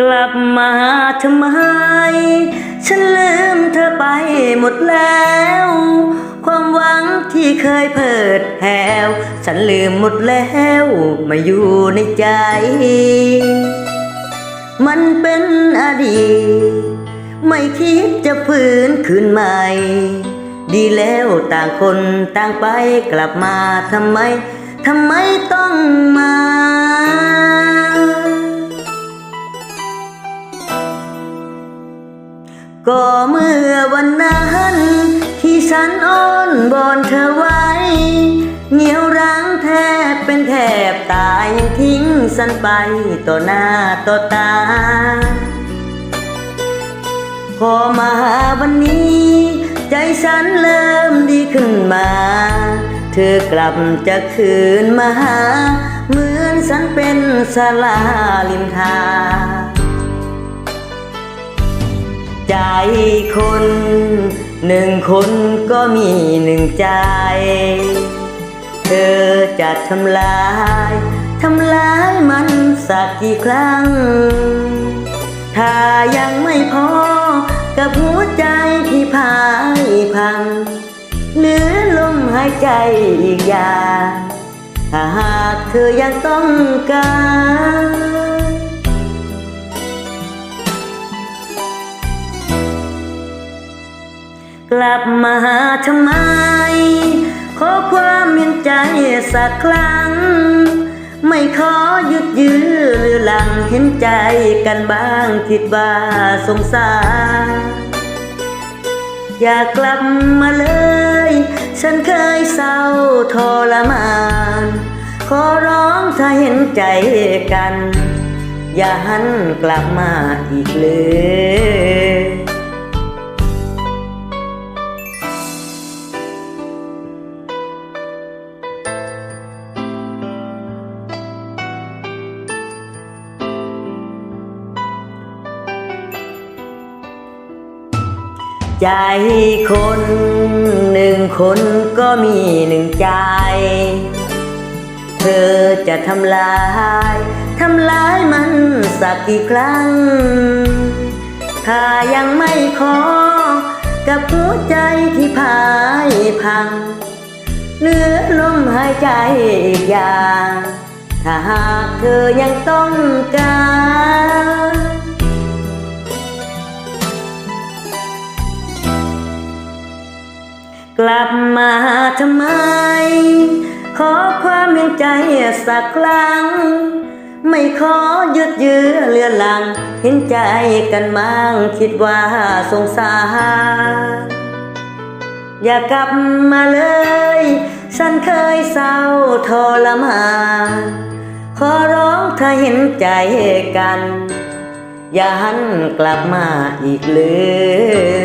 กลับมาทำไม ฉันลืมเธอไปหมดแล้ว ความหวังที่เคยเพิดแผ่วฉันลืมหมดแล้วมาอยู่ในใจ มันเป็นอดีต ไม่คิดจะฟื้นคืนใหม่ ดีแล้วต่างคนต่างไปกลับมาทำไมทำไมต้องมา ก็เมื่อวันนั้น ที่ฉันอ้อนบอนเธอไว้เหนียวรั้งแทบเป็นแทบตายยังทิ้งฉันไปต่อหน้าต่อตา พอมาวันนี้ ใจฉันเริ่มดีขึ้นมา เธอกลับจะคืนมา เหมือนฉันเป็นสลาลิมทาง ใจคน หนึ่งคนก็มีหนึ่งใจ เธอจะทำลาย ทำลายมันสักกี่ครั้ง ถ้ายังไม่พอกับหัวใจที่พายพัง เหลือลมหายใจอีกอย่างหากเธอยังต้องการ กลับมาหาทำไม ขอความเห็นใจสักครั้ง ไม่ขอยึดยื้อหรือหลังเห็นใจกันบ้างคิดว่าสงสารอย่ากลับมาเลย ฉันเคยเศร้าทรมาน ขอร้องถ้าเห็นใจกัน อย่าหันกลับมาอีกเลย ใจคนหนึ่งคนก็มีหนึ่งใจ เธอจะทำลายทำลายมันสักกี่ครั้ง ถ้ายังไม่พอกับหัวใจที่พายพัง เหลือลมหายใจอีกอย่าง ถ้าหากเธอยังต้องการ ลับมาทำไม ขอความเห็นใจสักครั้ง ไม่ขอยึดเยื้อเลือนหลัง เห็นใจกันบ้างคิดว่าสงสาร อย่ากลับมาเลย ฉันเคยเศร้าทรมานขอร้องถ้าเห็นใจกัน อย่าหันกลับมาอีกเลย